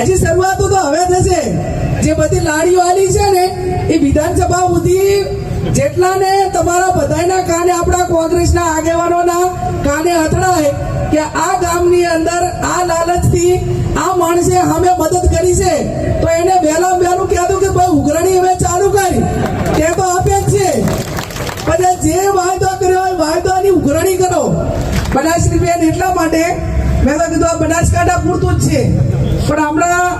હજી શરૂઆત તો હવે થશે. જે બધી લાડીઓ આલી છે ને, એ વિધાનસભા સુધી જેટલા ને તમારા બધાના કાને આપણા કોંગ્રેસના આગેવાનોના કાને અથડાય કે આ ગામની અંદર આ લાલચથી આ માણસે અમે મદદ કરી છે, તો એને વહેલા વહેલું કહેતું કે ભાઈ ઉઘરણી હવે ચાલુ કરી. તે તો આપે જ છે. પછી જે વાયદો કર્યો હોય વાયદાની ઉઘરણી કરો. બનાસની બેન એટલા માટે મેં તો કીધું બનાસકાંઠા પૂરતું જ છે. પણ હમણાં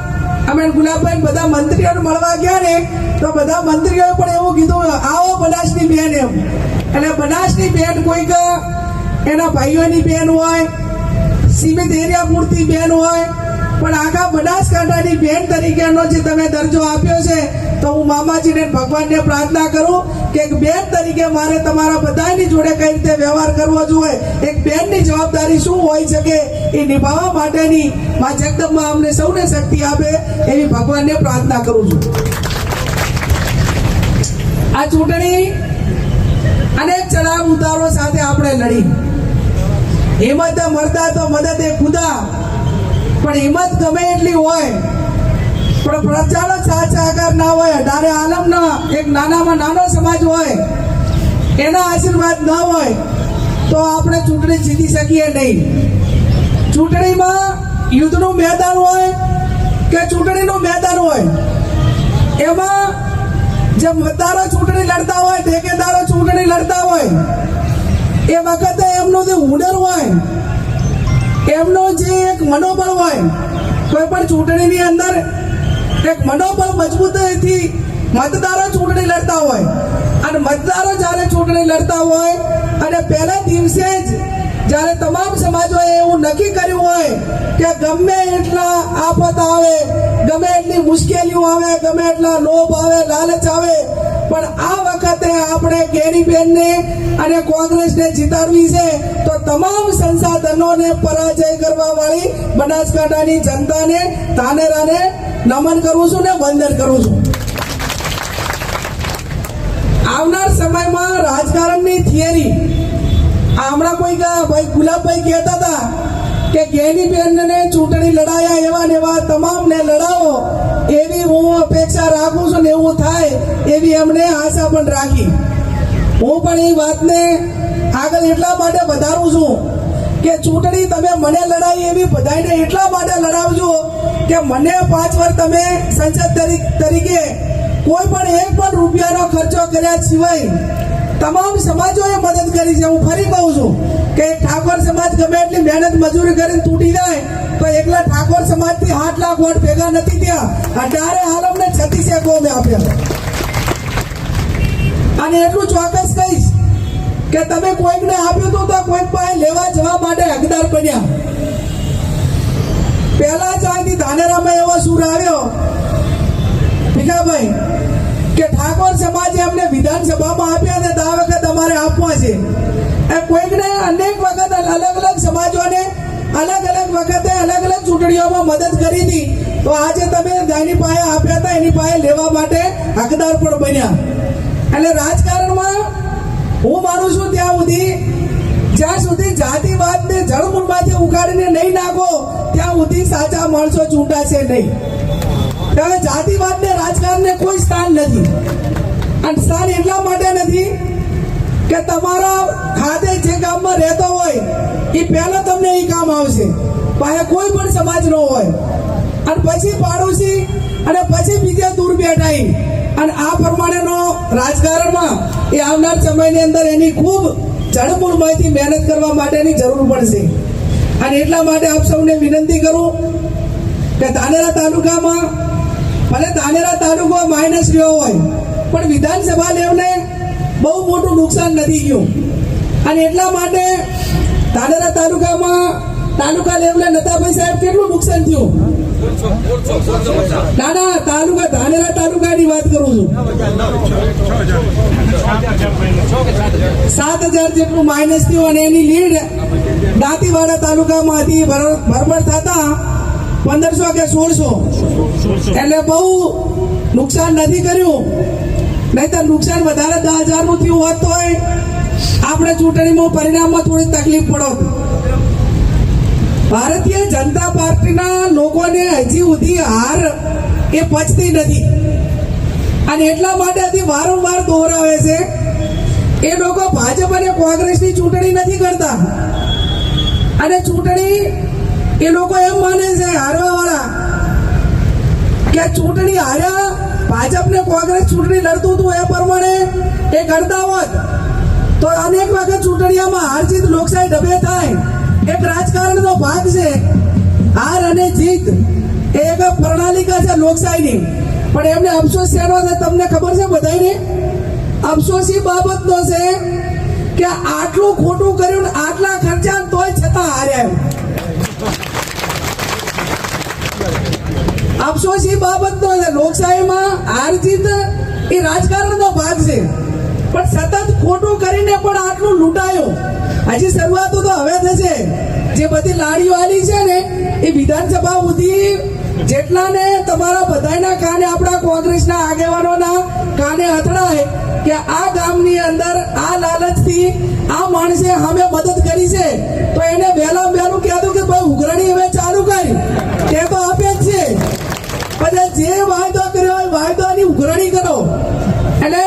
અમે ગુલાબભાઈ બધા મંત્રીઓને મળવા ગયા ને, તો બધા મંત્રીઓએ પણ એવું કીધું, આવો બનાસની બેન એમ. એટલે બનાસની બેન કોઈક એના ભાઈઓની બેન હોય, સીમિત એરિયા પૂરતી બેન હોય પણ આખા બનાસકાંઠાની બેન તરીકેનો જે તમે દરજ્જો આપ્યો છે, તો હું મામાજીને ભગવાનને પ્રાર્થના કરું કે એક બેન તરીકે મારે તમારા બધાની જોડે કઈ રીતે વ્યવહાર કરવો જોઈએ, એક બેનની જવાબદારી શું હોઈ શકે એ નિભાવવા માટેની મા જગદંબા અમને સૌને શક્તિ આપે એવી ભગવાનને પ્રાર્થના કરું છું. આ ચૂંટણી અનેક ચડાવ ઉતારો સાથે આપણે લડી. હિંમત મરતા તો મદદ એ ખુદા પણ હિંમત ગમે એટલી હોય, પણ પ્રચારક સાથ સહકાર ના હોય, અઢારે આલમનો એક નાનામાં નાનો સમાજ હોય, એના આશીર્વાદ ન હોય, તો આપણે ચૂંટણી જીતી શકીએ નહીં. ચૂંટણીમાં યુદ્ધનું મેદાન હોય કે ચૂંટણીનું મેદાન હોય, એમાં જે મતદારો ચૂંટણી લડતા હોય, ઠેકેદારો ચૂંટણી લડતા હોય, એ વખતે એમનું જે હુનર હોય એમનો જે એક મનોબળ હોય, કોઈ પણ ચૂંટણીની અંદર એક મનોબળ મજબૂતીથી મતદારો ચૂંટણી લડતા હોય. અને મતદારો જ્યારે ચૂંટણી લડતા હોય, અને પહેલા દિવસે જ જ્યારે તમામ સમાજોએ એવું નક્કી કર્યું હોય કે ગમે એટલા આફત આવે, ગમે એટલી મુશ્કેલીઓ આવે, ગમે એટલા લોભ આવે, લાલચ આવે, પણ આ વખતે આપણે ગેરીબેનને અને કોંગ્રેસને જીતાડવી છે, તો તમામ સંસાધનોને પરાજય કરવા વાળી બનાસકાંઠાની જનતાને તાનેરાને નમન કરું છું ને વંદન કરું છું. આવનાર સમયમાં રાજકારણની થિયરી હમણાં કોઈ ભાઈ ગુલાબભાઈ કહેતા હતા કે ગેનીબેનને ચૂંટણી લડાયા એવા ને એવા તમામને લડાવો. એવી હું અપેક્ષા રાખું છું ને એવું થાય એવી એમણે આશા પણ રાખી. હું પણ એ વાતને આગળ એટલા માટે વધારું છું કે ચૂંટણી તમે મને લડાઈ એવી બધાને એટલા માટે લડાવજો કે મને પાંચ વાર તમે સંસદ તરી- તરીકે કોઈ પણ એક પણ રૂપિયાનો ખર્ચો કર્યા સિવાય તમામ સમાજોએ મદદ કરી છે. હું ફરી કહું છું કે ઠાકોર સમાજ ગમે એટલી મહેનત, મજૂરી કરીને તૂટી જાય, તો એકલા ઠાકોર સમાજથી આઠ લાખ વોટ ભેગા નથી ત્યાં અઢારે આલમને છત્રીસે ગોમે આપ્યા. અને એટલું ચોક્કસ કહીશ કે તમે કોઈકને આપ્યું હતું તો કોઈક પાસે લેવા જવા માટે હકદાર બન્યા. પહેલા જ અહીંથી ધાનેરામાં એવો સુર આવ્યો. ભીખાભાઈ કે ઠાકોર સમાજે અમને વિધાનસભામાં આપ્યા ને આ વખત અમારે આપવા છે. કોઈકને અનેક વખત અલગ અલગ સમાજોને અલગ અલગ વખતે અલગ અલગ ચૂંટણીઓમાં મદદ કરી હતી. તો આજે તમે એની પાસે આપ્યા હતા, એની પાસે લેવા માટે હકદાર પણ બન્યા. એટલે રાજકારણમાં હું માનું છું ત્યાં સુધી, જ્યાં સુધી જાતિવાદને જળમૂળમાંથી ઉકાળીને નહીં નાખો, ત્યાં સુધી સાચા માણસો ચૂંટાશે નહીં. હવે જાતિવાદને રાજકારણને કોઈ સ્થાન નથી. અને સ્થાન એટલા માટે નથી કે તમારા ખાતે જે ગામમાં રહેતો હોય એ પહેલા તમને એ કામ આવશે. પાસે કોઈ પણ સમાજ નો હોય. અને પછી પાડોશી અને પછી બીજા દૂર બેઠા ઈ. અને આ પ્રમાણેનો રાજકારણમાં એ આવનાર સમયની અંદર એની ખૂબ જળમૂળમાંથી મહેનત કરવા માટેની જરૂર પડશે. અને એટલા માટે આપ સૌને વિનંતી કરું કે ધાનેરા તાલુકામાં ભલે ધાનેરા તાલુકો માઇનસ રહ્યો હોય, પણ વિધાનસભા લેવને બહુ મોટું નુકસાન નથી ગયું અને એટલા માટે ધાનેરા તાલુકામાં તાલુકા લેવલે નતાભાઈ સાહેબ કેટલું નુકસાન થયું? ના ના તાલુકા ધાનેરા તાલુકાની વાત કરું છું. સાત હજાર જેટલું માઇનસ થયું અને એની લીડ દાંતીવાડા તાલુકામાં હતી. ભરમર થતા પંદરસો કે સોળસો. એટલે બહુ નુકસાન નથી કર્યું. નહીં તો નુકસાન વધારે દસ હજારનું થયું હોત તો આપણે ચૂંટણીમાં પરિણામમાં થોડી તકલીફ પડો. ભારતીય જનતા પાર્ટીના લોકોને હજી સુધી હાર એ પચતી નથી. અને એટલા માટે હજી વારંવાર દોહરાવે છે એ લોકો ભાજપ અને કોંગ્રેસની ચૂંટણી નથી કરતા. અને ચૂંટણી એ લોકો એમ માને છે હારવા વાળા કે ચૂંટણી હાર્યા ભાજપ ને કોંગ્રેસ ચૂંટણી લડતું હતું એ પ્રમાણે એ કરતા હોત તો અનેક વખત ચૂંટણીઓમાં હાર જીત લોકશાહી ડબે થાય. એક રાજકારણનો ભાગ છે. હાર અને જીત એ એક પ્રણાલિકા છે લોકશાહીની. પણ એમને અફસોસ શેનો છે તમને ખબર છે બધાને અફસોસ એ બાબતનો છે કે આટલું ખોટું કર્યું ને આટલા ખર્ચા તોય છતાં હાર્યા અફસોસ એ બાબતનો છે. લોકશાહીમાં હાર જીત એ રાજકારણનો ભાગ છે. પણ સતત ખોટું કરીને પણ આટલું લૂંટાયું. હજી શરૂઆત તો હવે થશે. જે બધી લાડીઓ આલી છે ને, એ વિધાનસભા સુધી જેટલાને તમારા બધાના કાને આપણા કોંગ્રેસના આગેવાનોના કાને અથડાય કે આ ગામની અંદર આ લાલચથી આ માણસે અમે મદદ કરી છે, તો એને વહેલા વહેલું કહેતું કે ભાઈ ઉઘરણી હવે ચાલુ કરી તે તો આપે જ છે પછી જે વાયદો કર્યો હોય વાયદાની ઉઘરાણી કરો એટલે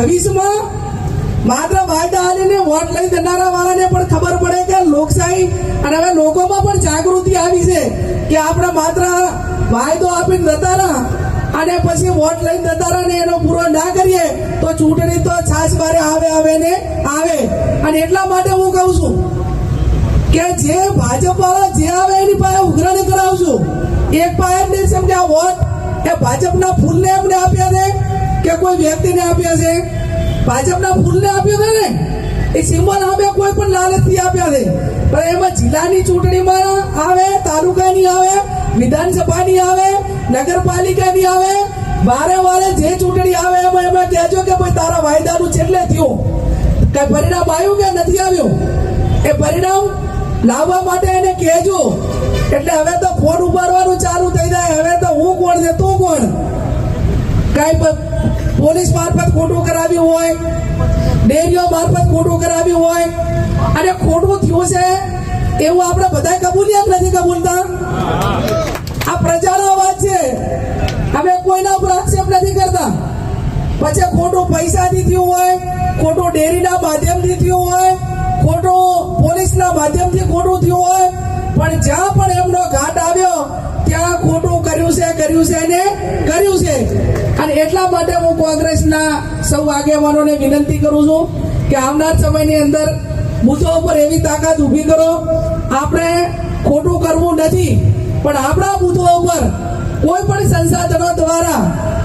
ભવિષ્યમાં માત્ર વાયદા હાલીને વોટ લઈ દેનારા વાળાને પણ ખબર પડે કે લોકશાહી અને હવે લોકોમાં પણ જાગૃતિ આવી છે કે આપણે માત્ર વાયદો આપીને જતા અને પછી વોટ લઈને જતા ને એનો પૂરો ના કરીએ તો ચૂંટણી તો છાસ મારે આવે આવે ને આવે. અને એટલા માટે હું કહું છું કે જે ભાજપ વાળા જે આવે એની પાસે ઉઘરાણી કરાવશું એક પાસે જ કે આ વોટ એ ભાજપના ફૂલને એમને આપ્યા છે કે કોઈ વ્યક્તિને આપ્યા છે? ભાજપના ફૂલને આપ્યો છે ને? એ સિમ્બોલ અમે કોઈ પણ લાલચથી આપ્યા છે. પણ એમાં જિલ્લાની ચૂંટણીમાં આવે, તાલુકાની આવે, વિધાનસભાની આવે, નગરપાલિકાની આવે, વારે વારે જે ચૂંટણી આવે એમાં એમાં કહેજો કે ભાઈ તારા વાયદાનું છેલ્લે થયું. કઈ પરિણામ આવ્યું કે નથી આવ્યું? એ પરિણામ લાવવા માટે એને કહેજો. એટલે હવે તો ફોન ઉપાડવાનું ચાલુ થઈ જાય. હવે તો હું કોણ છે? તું કોણ? કઈ પોલીસ મારફત ખોટું કરાવ્યું હોય, ડેરીઓ મારફત ખોટું કરાવ્યું હોય, અને ખોટું થયું છે એવું આપણે બધા કબૂલ્યા નથી કબૂલતા? આ પ્રજાનો અવાજ છે. અમે કોઈના ઉપર આક્ષેપ નથી કરતા. પછી ખોટું પૈસાથી થયું હોય, ખોટું ડેરીના માધ્યમથી થયું હોય માધ્યમથી ખોટું થયું હોય, પણ જ્યાં પણ એમનો ઘાટ આવ્યો, ત્યાં ખોટું કર્યું છે કર્યું છે ને કર્યું છે. અને એટલા માટે હું કોંગ્રેસના સૌ આગેવાનોને વિનંતી કરું છું કે આવનાર સમયની અંદર મુદ્દો ઉપર એવી તાકાત ઊભી કરો. આપણે ખોટું કરવું નથી, પણ આપણા મુદ્દો ઉપર કોઈ પણ સંસાધનો દ્વારા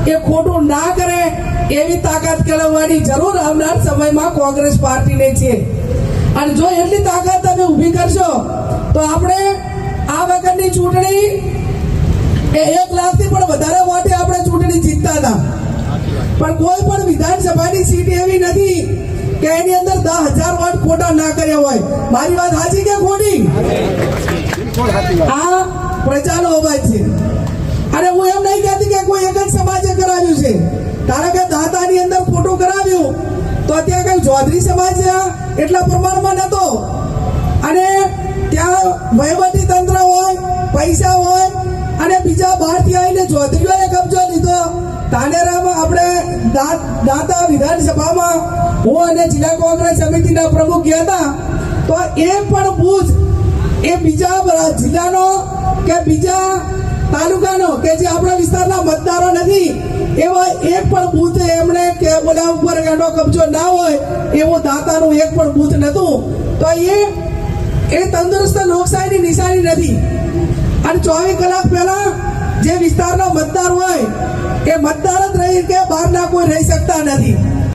એ ખોટું ના કરે એવી તાકાત કેળવવાની જરૂર આવનાર સમયમાં કોંગ્રેસ પાર્ટીને છે. અને જો એટલી તાકાત તમે તો આપણે આ વખતની ચૂંટણી એ એક લાખથી પણ વધારે વોટે આપણે ચૂંટણી જીતતા હતા. પણ કોઈ પણ વિધાનસભાની સીટ એવી નથી કે એની અંદર દસ હજાર વોટ ખોટા ના કર્યા હોય. મારી વાત સાચી કે ખોટી? આ પ્રજાનો અવાજ છે. અને હું એમ નહીં કહેતી કે કોઈ એક જ સમાજે કરાવ્યું છે. કારણ કે દાતાની અંદર ખોટું કરાવ્યું, તો ત્યાં કઈ ચૌધરી સમાજ એટલા પ્રમાણમાં નતો ત્યાં વહીવટી તંત્ર હોય, પૈસા હોય અને બીજા બહારથી આવીને ચૌધરીઓએ કબજો લીધો. તાનેરામાં આપણે દાતા વિધાનસભામાં હું અને જિલ્લા કોંગ્રેસ સમિતિના પ્રમુખ ગયા હતા. તો એ પણ બૂથ એ બીજા જિલ્લાનો કે બીજા તાલુકાનો કે જે આપણા વિસ્તારના મતદારો નથી, એવા એક પણ બૂથ એમણે કે બોલા ઉપર એનો કબજો ના હોય, એવું દાતાનું એક પણ બૂથ નહોતું. તો એ એ તંદુરસ્ત લોકશાહીની નિશાની નથી. અને ચોવીસ કલાક પહેલા જે વિસ્તારના મતદાર હોય, એ મતદાર જ રહી કે બહારના કોઈ રહી શકતા નથી.